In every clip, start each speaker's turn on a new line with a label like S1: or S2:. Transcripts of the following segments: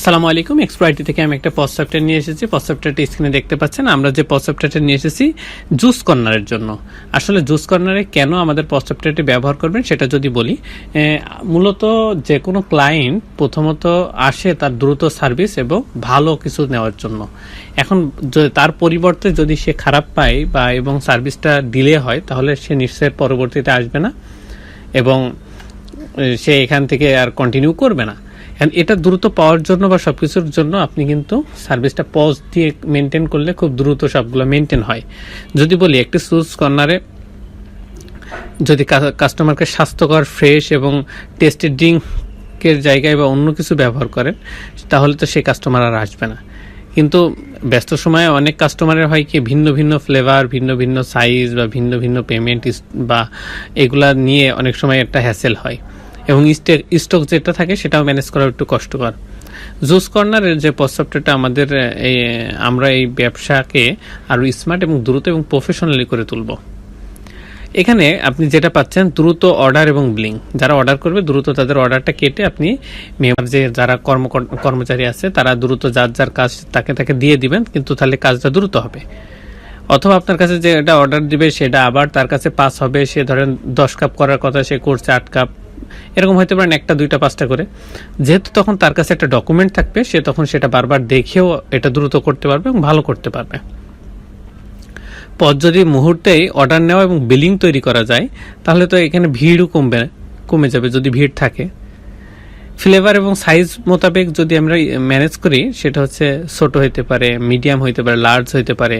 S1: আসসালামু আলাইকুম এক্সপ্রাইটি থেকে আমি একটা পজ সফটওয়্যার নিয়ে এসেছি। পজ সফটওয়্যারটা স্ক্রিনে দেখতে পাচ্ছেন। আমরা যে পজ সফটওয়্যারটা নিয়ে এসেছি জুস কর্নারের জন্য। আসলে জুস কর্নারে কেন আমাদের পজ সফটওয়্যারটি ব্যবহার করবেন সেটা যদি বলি মূলত যে কোনো ক্লায়েন্ট প্রথমত আসে তার দ্রুত সার্ভিস এবং ভালো কিছু নেওয়ার জন্য। এখন তার পরিবর্তে যদি সে খারাপ পায় বা এবং সার্ভিসটা ডিলে হয়, তাহলে সে নিশ্চয় পরবর্তীতে আসবে না এবং সে এখান থেকে আর কন্টিনিউ করবে না। এখন এটা দ্রুত পাওয়ার জন্য বা সবকিছুর জন্য আপনি কিন্তু সার্ভিসটা পজ দিয়ে মেনটেন করলে খুব দ্রুত সবগুলো মেনটেন হয়। যদি বলি একটি সুজ কর্নারে যদি কাস্টমারকে স্বাস্থ্যকর ফ্রেশ এবং টেস্টেড ড্রিঙ্কের জায়গায় বা অন্য কিছু ব্যবহার করেন, তাহলে তো সেই কাস্টমার আর আসবে না। কিন্তু ব্যস্ত সময়ে অনেক কাস্টমারের হয় কি, ভিন্ন ভিন্ন ফ্লেভার ভিন্ন ভিন্ন সাইজ বা ভিন্ন ভিন্ন পেমেন্ট বা এগুলা নিয়ে অনেক সময় একটা হ্যাসেল হয়। এবং স্টক যেটা থাকে সেটাও ম্যানেজ করা একটু কষ্টকর। জুস কর্নারের যে প্রস্তাবটা আমাদের, এই, আমরা এই ব্যবসাকে আরও স্মার্ট এবং দ্রুত এবং প্রফেশনালি করে তুলব। এখানে আপনি যেটা পাচ্ছেন, দ্রুত অর্ডার এবং ব্লিং যারা অর্ডার করবে, দ্রুত তাদের অর্ডারটা কেটে আপনি মেম্বার যে, যারা কর্ম, কর্মচারী আছে, তারা দ্রুত যার যার কাজ তাকে তাকে দিয়ে দিবেন, কিন্তু তাহলে কাজটা দ্রুত হবে। অথবা আপনার কাছে যে এটা অর্ডার দিবে, সেটা আবার তার কাছে পাস হবে, সে ধরেন দশ কাপ করার কথা, সে করছে আট কাপ এরকম হয়তো পারেন একটা, দুইটা, পাঁচটা করে। যেহেতু তখন তার কাছে একটা ডকুমেন্ট থাকবে, সে তখন সেটা বারবার দেখেও এটা দ্রুত করতে পারবে এবং ভালো করতে পারবে। পর যদি মুহূর্তেই অর্ডার নেওয়া এবং বিলিং তৈরি করা যায়, তাহলে তো এখানে ভিড়ও কমবে, কমে যাবে যদি ভিড় থাকে। ফ্লেভার এবং সাইজ মোতাবেক যদি আমরা ম্যানেজ করি, সেটা হচ্ছে ছোট হইতে পারে, মিডিয়াম হইতে পারে লার্জ হইতে পারে,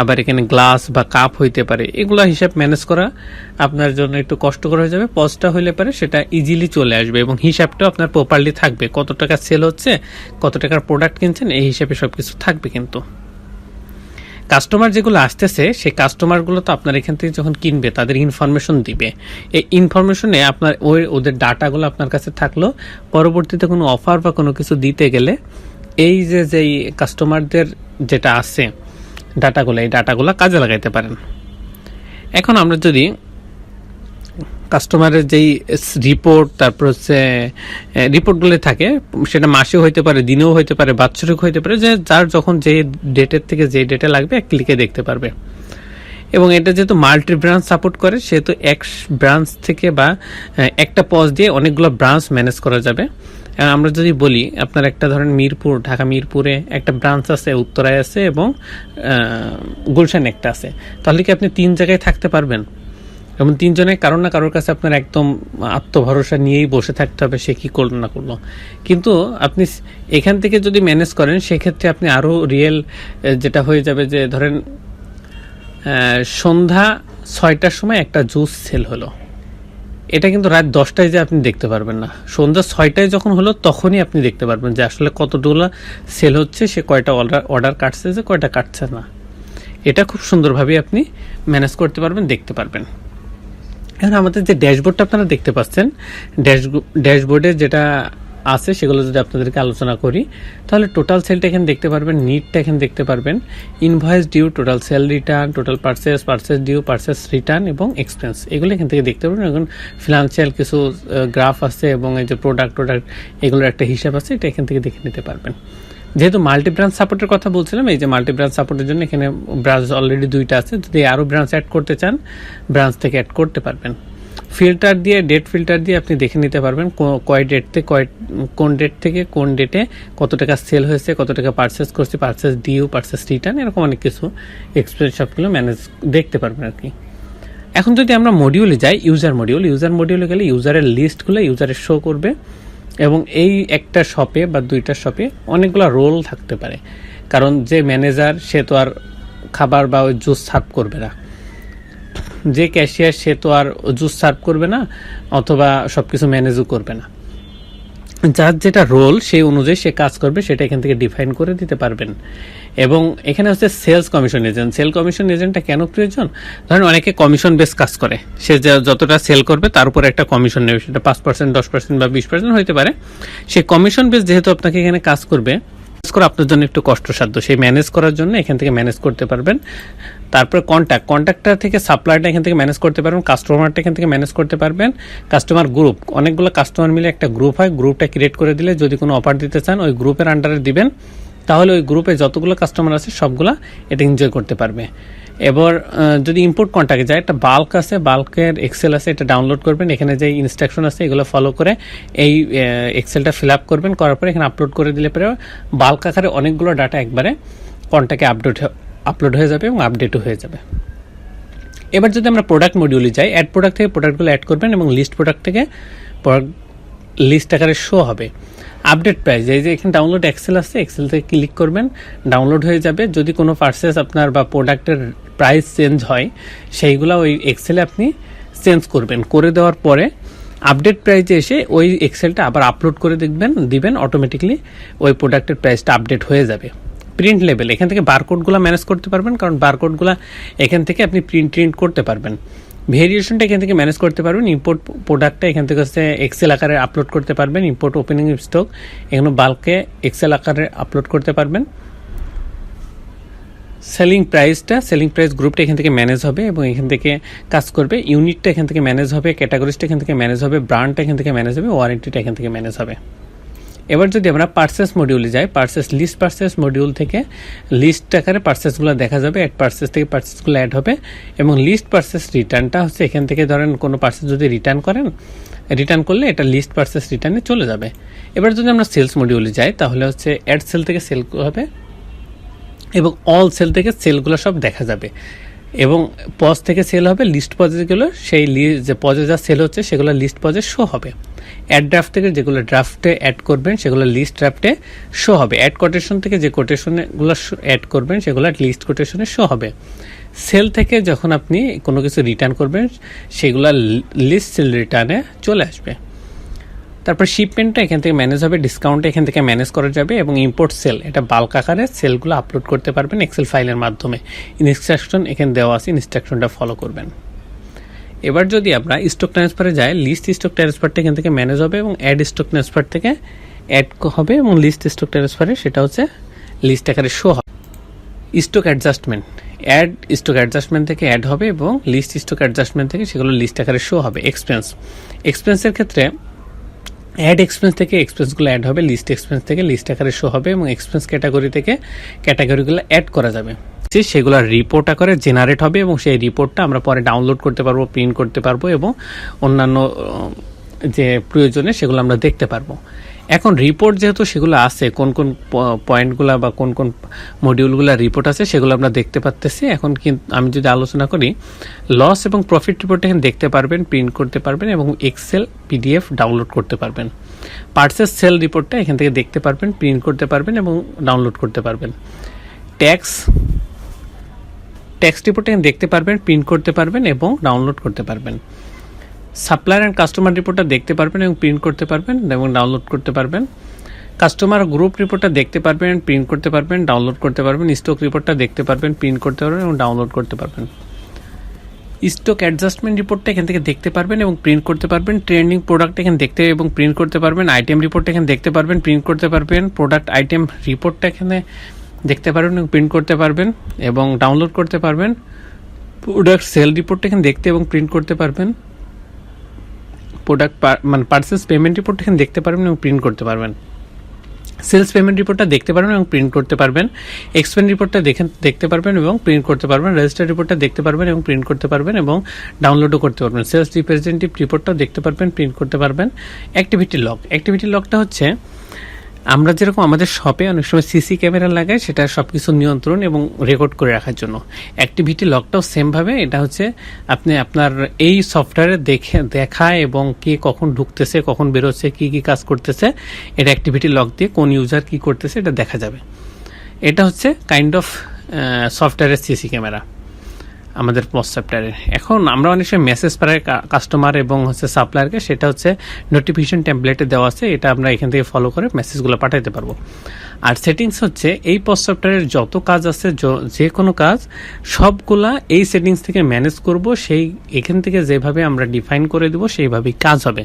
S1: আবার এখানে গ্লাস বা কাপ হইতে পারে, এগুলো হিসাব ম্যানেজ করা আপনার জন্য একটু কষ্টকর হয়ে যাবে। পজটা হইলে পারে সেটা ইজিলি চলে আসবে এবং হিসাবটাও আপনার প্রপারলি থাকবে। কত টাকা সেল হচ্ছে, কত টাকার প্রোডাক্ট কিনছেন, এই হিসাবে সবকিছু থাকবে কিন্তু। কাস্টমার যেগুলো আসতেছে, সেই কাস্টমারগুলো তো আপনার এখান থেকে যখন কিনবে, তাদের ইনফরমেশন দিবে। এই ইনফরমেশনে আপনার ওই ওদের ডাটাগুলো আপনার কাছে থাকল, পরবর্তীতে কোনো অফার বা কোনো কিছু দিতে গেলে, এই যে যেই কাস্টমারদের যেটা আছে ডাটাগুলো এই ডাটাগুলো কাজে লাগাইতে পারেন। এখন আমরা যদি কাস্টমারের যেই রিপোর্ট তারপর হচ্ছে রিপোর্টগুলো থাকে, সেটা মাসেও হইতে পারে, দিনেও হইতে পারে, বাৎসরিক হইতে পারে, যে যার যখন যে ডেটের থেকে যে ডেটে লাগবে, এক ক্লিকে দেখতে পারবে। এবং এটা যেহেতু মাল্টি ব্রাঞ্চ সাপোর্ট করে, সেহেতু এক ব্রাঞ্চ থেকে বা একটা পজ দিয়ে অনেকগুলো ব্রাঞ্চ ম্যানেজ করা যাবে। আমরা যদি বলি, আপনার একটা ধরেন মিরপুর, ঢাকা মিরপুরে একটা ব্রাঞ্চ আছে, উত্তরায় আছে এবং গুলশান একটা আছে, তাহলে কি আপনি তিন জায়গায় থাকতে পারবেন? এবং তিনজনের কারও না কারোর কাছে আপনার একদম আত্মভরসা নিয়েই বসে থাকতে হবে, সে কি করল না করল। কিন্তু আপনি এখান থেকে যদি ম্যানেজ করেন, সেক্ষেত্রে আপনি আরও রিয়েল যেটা হয়ে যাবে যে ধরেন সন্ধ্যা ছয়টার সময় একটা জুস সেল হলো। এটা কিন্তু রাত দশটায় যে আপনি দেখতে পারবেন না। সন্ধ্যা ছয়টায় যখন হলো, তখনই আপনি দেখতে পারবেন যে আসলে কতগুলো সেল হচ্ছে, সে কয়টা অর্ডার অর্ডার কাটছে যে কয়টা কাটছে না। এটা খুব সুন্দরভাবে আপনি ম্যানেজ করতে পারবেন, দেখতে পারবেন। এখন আমাদের যে ড্যাশবোর্ডটা আপনারা দেখতে পাচ্ছেন ড্যাশ ড্যাশবোর্ডে যেটা আছে সেগুলো যদি আপনাদেরকে আলোচনা করি, তাহলে টোটাল সেলটা এখানে দেখতে পারবেন নিটটা এখানে দেখতে পারবেন invoice due total sale return total purchase purchase due purchase return এবং এক্সপেন্স এগুলো এখান থেকে দেখতে পারবেন, এখন ফিনান্সিয়াল কিছু গ্রাফ আছে এবং এই যে প্রোডাক্ট টোডাক্ট এগুলোর একটা হিসাব আছে, এটা এখান থেকে দেখে নিতে পারবেন। যেহেতু মাল্টি ব্রাঞ্চ সাপোর্টের কথা বলছিলাম, এই যে মাল্টি ব্রাঞ্চ সাপোর্টের জন্য এখানে ব্রাঞ্চ অলরেডি দুইটা আছে। যদি আরও ব্রাঞ্চ অ্যাড করতে চান ব্রাঞ্চ থেকে অ্যাড করতে পারবেন। ফিল্টার দিয়ে ডেট ফিল্টার দিয়ে আপনি দেখে নিতে পারবেন কয় ডেট থেকে কয়, কোন ডেট থেকে, কোন ডেটে কত টাকা সেল হয়েছে, কত টাকা পারচেস করছে পারচেস ডিউ পারচেস রিটার্ন এরকম অনেক কিছু এক্সপেন্স সবগুলো ম্যানেজ দেখতে পারবেন আর কি। এখন যদি আমরা মডিউলে যাই ইউজার মডিউল ইউজার মডিউলে গেলে ইউজারের লিস্টগুলো ইউজারের শো করবে। এবং এই একটা শপে বা দুইটা শপে অনেকগুলো রোল থাকতে পারে। কারণ যে ম্যানেজার সে তো আর খাবার বা ওই জুস সার্ভ করবে না। যে ক্যাশিয়ার সে তো আর জুস সার্ভ করবে না, অথবা সব কিছু ম্যানেজও করবে না। যার যেটা রোল সেই অনুযায়ী সে কাজ করবে, সেটা এখান থেকে ডিফাইন করে দিতে পারবেন। এবং এখানে হচ্ছে sales commission agent sale commission এজেন্টটা কেন প্রয়োজন? ধরেন অনেকে কমিশন বেস কাজ করে। সে যতটা সেল করবে, তার উপর একটা কমিশন নেবে। সেটা পাঁচ পার্সেন্ট দশ পার্সেন্ট বা বিশ পার্সেন্ট হতে পারে। সে কমিশন বেস যেহেতু আপনাকে এখানে কাজ করবে ম্যানেজ করা আপনার জন্য একটু কষ্টসাধ্য। সেই ম্যানেজ করার জন্য এখান থেকে ম্যানেজ করতে পারবেন। তারপরে কন্ট্যাক্ট কন্ট্যাক্টটা থেকে সাপ্লাইটা এখান থেকে ম্যানেজ করতে পারবেন কাস্টমারটা এখান থেকে ম্যানেজ করতে পারবেন। কাস্টমার গ্রুপ অনেকগুলো কাস্টমার মিলে একটা গ্রুপ হয় গ্রুপটা ক্রিয়েট করে দিলে যদি কোনো অফার দিতে চান, ওই গ্রুপের আন্ডারে দিবেন। তাহলে ওই গ্রুপে যতগুলো কাস্টমার আছে, সবগুলা এটা এনজয় করতে পারবে। এবার যদি ইম্পোর্ট কন্ট্যাক্টে যায়, একটা বাল্ক আছে বাল্কের এক্সেল আছে, এটা ডাউনলোড করবেন। এখানে যে ইনস্ট্রাকশন আছে, এগুলো ফলো করে এই এক্সেলটা ফিল আপ করবেন। করার পরে এখানে আপলোড করে দিলে পরে বাল্ক আকারে অনেকগুলো ডাটা একবারে কন্ট্যাক্টে আপডেট আপলোড হয়ে যাবে এবং আপডেটও হয়ে যাবে। এবার যদি আমরা প্রোডাক্ট মডিউলে যাই অ্যাড প্রোডাক্ট থেকে প্রোডাক্টগুলো অ্যাড করবেন এবং লিস্ট প্রোডাক্ট থেকে লিস্ট আকারে শো হবে। আপডেট প্রাইস এই যে এখানে ডাউনলোড এক্সেল আছে এক্সেল থেকে ক্লিক করবেন ডাউনলোড হয়ে যাবে। যদি কোনো পার্সেস আপনার বা প্রোডাক্টের প্রাইস চেঞ্জ হয়, সেইগুলো ওই এক্সেলে আপনি চেঞ্জ করবেন। করে দেওয়ার পরে আপডেট প্রাইজে এসে ওই এক্সেলটা আবার আপলোড করে দেখবেন, দিবেন অটোমেটিকলি ওই প্রোডাক্টের প্রাইসটা আপডেট হয়ে যাবে। প্রিন্ট লেভেল এখান থেকে বারকোডগুলো ম্যানেজ করতে পারবেন কারণ বারকোডগুলো এখান থেকে আপনি প্রিন্ট প্রিন্ট করতে পারবেন ভেরিয়েশনটা এখান থেকে ম্যানেজ করতে পারবেন ইম্পোর্ট প্রোডাক্টটা এখান থেকে হচ্ছে এক্সেল আকারে আপলোড করতে পারবেন ইম্পোর্ট ওপেনিং স্টক এখানে বাল্কে এক্সেল আকারে আপলোড করতে পারবেন সেলিং প্রাইসটা সেলিং প্রাইস গ্রুপটা এখান থেকে ম্যানেজ হবে এবং এখান থেকে কাজ করবে ইউনিটটা এখান থেকে ম্যানেজ হবে ক্যাটাগরিজটা এখান থেকে ম্যানেজ হবে ব্র্যান্ডটা এখান থেকে ম্যানেজ হবে ওয়ারেন্টিটা এখান থেকে ম্যানেজ হবে এবার যদি আমরা পার্সেস মডিউলে যাই পার্সেস লিস্ট পার্সেস মডিউল থেকে লিস্ট আকারে পার্সেসগুলো দেখা যাবে অ্যাড পার্সেস থেকে পার্সেসগুলো অ্যাড হবে এবং লিস্ট পার্সেস রিটার্নটা হচ্ছে এখান থেকে ধরেন কোনো পার্সেস যদি রিটার্ন করেন রিটার্ন করলে এটা লিস্ট পার্সেস রিটার্নে চলে যাবে। এবার যদি আমরা সেলস মডিউলে যাই, তাহলে হচ্ছে অ্যাড সেল থেকে সেল হবে এবং অল সেল থেকে সেলগুলো সব দেখা যাবে। এবং পজ থেকে সেল হবে লিস্ট পজে যেগুলো, সেই যে পজে যা সেল হচ্ছে, সেগুলো লিস্ট পজে শো হবে। অ্যাড ড্রাফট থেকে যেগুলো ড্রাফটে অ্যাড করবেন, সেগুলো লিস্ট ড্রাফটে শো হবে। অ্যাড কোটেশন থেকে যে কোটেশনগুলো অ্যাড করবেন, সেগুলো লিস্ট কোটেশনে শো হবে। সেল থেকে যখন আপনি কোনো কিছু রিটার্ন করবেন, সেগুলো লিস্ট সেল রিটার্নে চলে আসবে। তারপর শিপমেন্টটা এখান থেকে ম্যানেজ হবে ডিসকাউন্টটা এখান থেকে ম্যানেজ করা যাবে এবং ইম্পোর্ট সেল এটা বাল্ক আকারে সেলগুলো আপলোড করতে পারবেন এক্সেল ফাইলের মাধ্যমে। ইনস্ট্রাকশন এখানে দেওয়া আছে ইনস্ট্রাকশনটা ফলো করবেন। এবার যদি আমরা স্টক ট্রান্সফারে যাই লিস্ট স্টক ট্রান্সফারটা এখান থেকে ম্যানেজ হবে এবং অ্যাড স্টক ট্রান্সফার থেকে অ্যাড হবে এবং লিস্ট স্টক ট্রান্সফারে সেটা হচ্ছে লিস্ট আকারে শো হবে। Stock adjustment add stock adjustment থেকে অ্যাড হবে এবং লিস্ট স্টক অ্যাডজাস্টমেন্ট থেকে সেগুলো লিস্ট আকারে শো হবে। এক্সপেন্স এক্সপেন্সের ক্ষেত্রে অ্যাড এক্সপেন্স থেকে এক্সপেন্সগুলো অ্যাড হবে লিস্ট এক্সপেন্স থেকে লিস্ট আকারে শো হবে এবং এক্সপেন্স ক্যাটাগরি থেকে ক্যাটাগরিগুলো অ্যাড করা যাবে। যে সেগুলো রিপোর্ট আকারে জেনারেট হবে এবং সেই রিপোর্টটা আমরা পরে ডাউনলোড করতে পারব প্রিন্ট করতে পারব এবং অন্যান্য যে প্রয়োজনে সেগুলো আমরা দেখতে পারব। এখন রিপোর্ট যেহেতু সেগুলো আছে, কোন কোন পয়েন্টগুলো বা কোন কোন মডিউলগুলো রিপোর্ট আছে সেগুলো আমরা দেখতে পারতেছি। এখন কিন্তু আমি যদি আলোচনা করি লস এবং প্রফিট রিপোর্ট এখানে দেখতে পারবেন প্রিন্ট করতে পারবেন এবং এক্সেল পিডিএফ ডাউনলোড করতে পারবেন। পার্সেস সেল রিপোর্টটা এখান থেকে দেখতে পারবেন প্রিন্ট করতে পারবেন এবং ডাউনলোড করতে পারবেন। ট্যাক্স ট্যাক্স রিপোর্ট এখানে দেখতে পারবেন প্রিন্ট করতে পারবেন এবং ডাউনলোড করতে পারবেন। সাপ্লায়ার অ্যান্ড কাস্টমার রিপোর্টটা দেখতে পারবেন এবং প্রিন্ট করতে পারবেন এবং ডাউনলোড করতে পারবেন। কাস্টমার গ্রুপ রিপোর্টটা দেখতে পারবেন, প্রিন্ট করতে পারবেন, ডাউনলোড করতে পারবেন, স্টক রিপোর্টটা দেখতে পারবেন, প্রিন্ট করতে পারবেন এবং ডাউনলোড করতে পারবেন। স্টক অ্যাডজাস্টমেন্ট রিপোর্টটা এখান থেকে দেখতে পারবেন এবং প্রিন্ট করতে পারবেন। ট্রেন্ডিং প্রোডাক্ট এখানে দেখতে এবং প্রিন্ট করতে পারবেন। আইটেম রিপোর্ট এখানে দেখতে পারবেন, প্রিন্ট করতে পারবেন। প্রোডাক্ট আইটেম রিপোর্টটা এখানে দেখতে পারবেন এবং প্রিন্ট করতে পারবেন এবং ডাউনলোড করতে পারবেন। প্রোডাক্ট সেল রিপোর্টটা এখানে দেখতে এবং প্রিন্ট করতে পারবেন। প্রোডাক্ট মানে পার্সেস পেমেন্ট রিপোর্ট এখানে দেখতে পারবেন এবং প্রিন্ট করতে পারবেন। সেলস পেমেন্ট রিপোর্টটা দেখতে পারবেন এবং প্রিন্ট করতে পারবেন। এক্সপেন্ড রিপোর্টটা দেখে, দেখতে পারবেন এবং প্রিন্ট করতে পারবেন। রেজিস্টার রিপোর্টটা দেখতে পারবেন এবং প্রিন্ট করতে পারবেন এবং ডাউনলোডও করতে পারবেন। সেলস রিপ্রেজেন্টেটিভ রিপোর্টটাও দেখতে পারবেন প্রিন্ট করতে পারবেন। অ্যাক্টিভিটি লক অ্যাক্টিভিটি লকটা হচ্ছে আমরা যেরকম আমাদের শপে অনেক সময় সিসি ক্যামেরা লাগাই, সেটা সব কিছু নিয়ন্ত্রণ এবং রেকর্ড করে রাখার জন্য। অ্যাক্টিভিটি লকটাও সেমভাবে এটা হচ্ছে আপনি আপনার এই সফটওয়্যারে দেখে দেখা এবং কে কখন ঢুকতেছে, কখন বেরোচ্ছে, কি কি কাজ করতেছে এটা অ্যাক্টিভিটি লক দিয়ে কোন ইউজার কি করতেছে, এটা দেখা যাবে। এটা হচ্ছে কাইন্ড অফ সফটওয়্যারের সিসি ক্যামেরা। আমাদের পোস্ট সফটওয়্যারের এখন আমরা অনেক সময় মেসেজ পাই কাস্টমার এবং হচ্ছে সাপ্লায়ারকে সেটা হচ্ছে নোটিফিকেশন টেমপ্লেটে দেওয়া আছে, এটা আমরা এখান থেকে ফলো করে মেসেজগুলো পাঠাতে পারব। আর সেটিংস হচ্ছে এই পোস্ট সফটওয়্যারের যত কাজ আছে, যে কোনো কাজ, সবগুলা এই সেটিংস থেকে ম্যানেজ করব, সেই এখান থেকে যেভাবে আমরা ডিফাইন করে দেবো, সেইভাবেই কাজ হবে।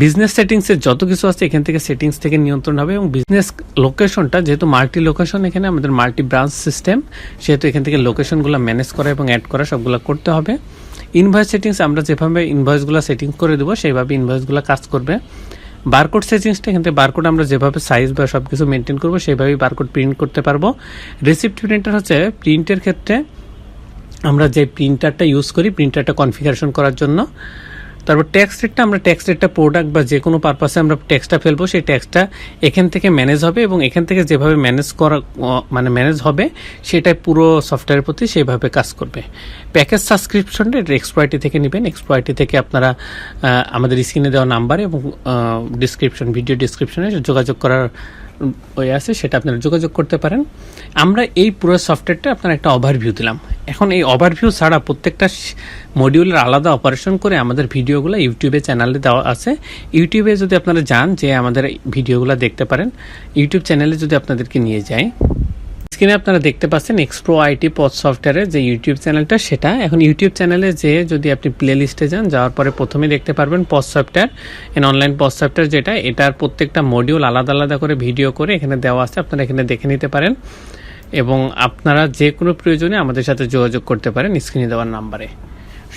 S1: বিজনেস সেটিংসের যত কিছু আছে, এখান থেকে সেটিংস থেকে নিয়ন্ত্রণ হবে এবং বিজনেস লোকেশনটা যেহেতু মাল্টি লোকেশন এখানে আমাদের মাল্টি ব্রাঞ্চ সিস্টেম সেহেতু এখান থেকে লোকেশনগুলো ম্যানেজ করা এবং অ্যাড করা সবগুলো করতে হবে। ইনভয়েস সেটিংস আমরা যেভাবে ইনভয়েসগুলো সেটিং করে দেবো, সেইভাবে ইনভয়েসগুলো কাজ করবে। বারকোড সেটিংসটা এখান থেকে বারকোড আমরা যেভাবে সাইজ বা সব কিছু মেনটেন করব, সেইভাবেই বারকোড প্রিন্ট করতে পারব। রিসিপ্ট প্রিন্টার হচ্ছে প্রিন্টের ক্ষেত্রে আমরা যে প্রিন্টারটা ইউজ করি প্রিন্টারটা কনফিগারেশন করার জন্য। তারপর ট্যাক্স রেটটা আমরা ট্যাক্স রেটটা প্রোডাক্ট বা যে কোনো পারপাসে আমরা ট্যাক্সটা ফেলব, সেই ট্যাক্সটা এখান থেকে ম্যানেজ হবে এবং এখান থেকে যেভাবে ম্যানেজ করা মানে ম্যানেজ হবে, সেটাই পুরো সফটওয়্যারের প্রতি সেভাবে কাজ করবে। প্যাকেজ সাবস্ক্রিপশনটা এটা এক্সপ্রয়টি থেকে নেবেন। এক্সপ্রয়টি থেকে আপনারা আমাদের স্ক্রিনে দেওয়া নাম্বার এবং ডিসক্রিপশন ভিডিও ডিসক্রিপশনে যোগাযোগ করার ওই আছে, সেটা আপনারা যোগাযোগ করতে পারেন। আমরা এই পুরো সফটওয়্যারটা আপনার একটা ওভারভিউ দিলাম। এখন এই ওভারভিউ ছাড়া প্রত্যেকটা মডিউলের আলাদা অপারেশন করে আমাদের ভিডিওগুলো ইউটিউবে চ্যানেলে দেওয়া আছে। ইউটিউবে যদি আপনারা যান যে আমাদের ভিডিওগুলো দেখতে পারেন। ইউটিউব চ্যানেলে যদি আপনাদেরকে নিয়ে যায় স্ক্রিনে আপনারা দেখতে পাচ্ছেন এক্সপ্রো আইটি পথ সফটওয়্যারের যে ইউটিউব চ্যানেলটা সেটা। এখন ইউটিউব চ্যানেলে যে যদি আপনি প্লে লিস্টে যান, যাওয়ার পরে প্রথমে দেখতে পারবেন পথ সফটওয়্যার এন অনলাইন পথ সফটওয়্যার যেটা। এটার প্রত্যেকটা মডিউল আলাদা আলাদা করে ভিডিও করে এখানে দেওয়া আছে, আপনারা এখানে দেখে নিতে পারেন। এবং আপনারা যে কোনো প্রয়োজনে আমাদের সাথে যোগাযোগ করতে পারেন স্ক্রিনে দেওয়ার নাম্বারে।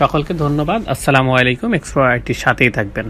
S1: সকলকে ধন্যবাদ। আসসালামু আলাইকুম। এক্সপ্রো আইটির সাথেই থাকবেন।